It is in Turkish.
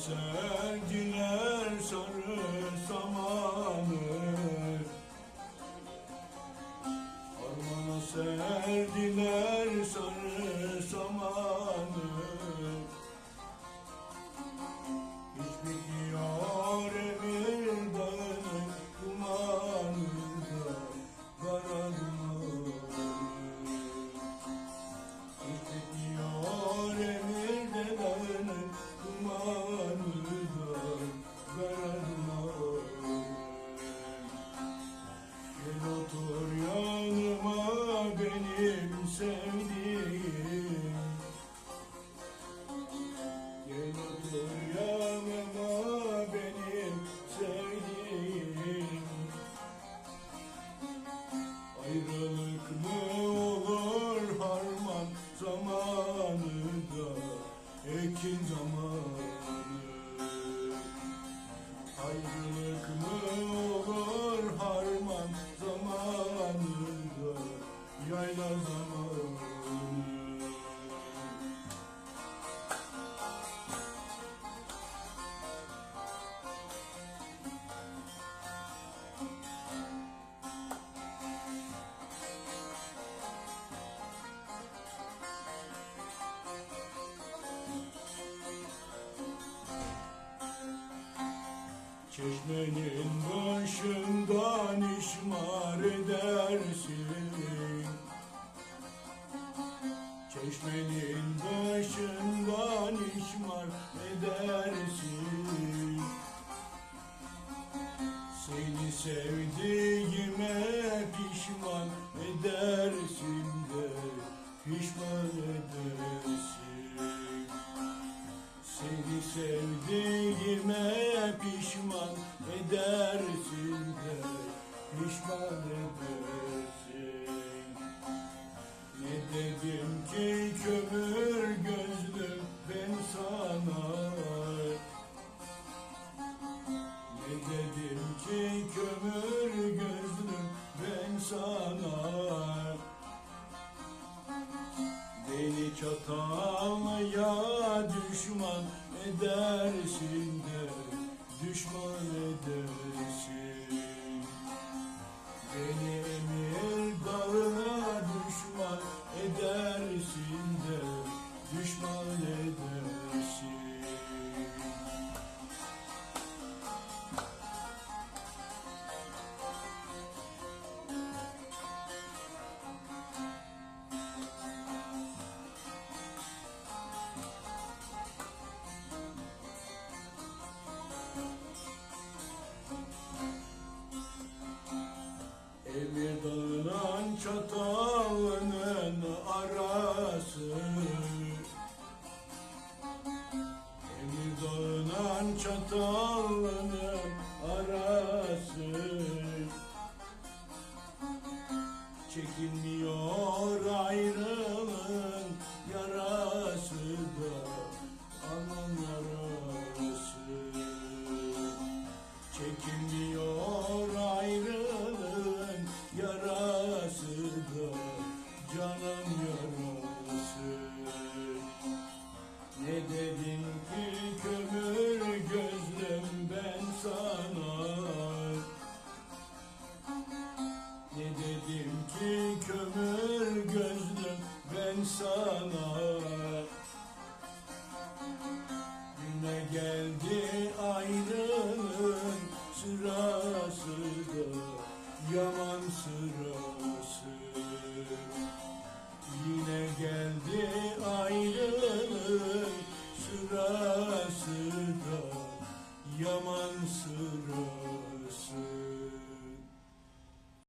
serdiler sarı samanı Harmana serdiler sarı Ayrılık mı olur harman zamanında Ekin zamanı. Ayrılık mı olur harman zamanında Yayla zamanı Çeşmenin başından işmar edersin. Çeşmenin başından işmar edersin. Seni sevdiğime pişman edersin de Pişman edersin. Seni sevdiğime pişman edersin de pişman edersin. Ne dedim ki kömür gözlüm ben sana? Ne dedim ki kömür gözlüm ben sana? Beni çatallıya düşman edersin de Düşman edersin. Beni çatalının arası. Çekilmiyor ayrılığın sana. Güne geldi ayrılığın sırası da Yaman sırası. Yine geldi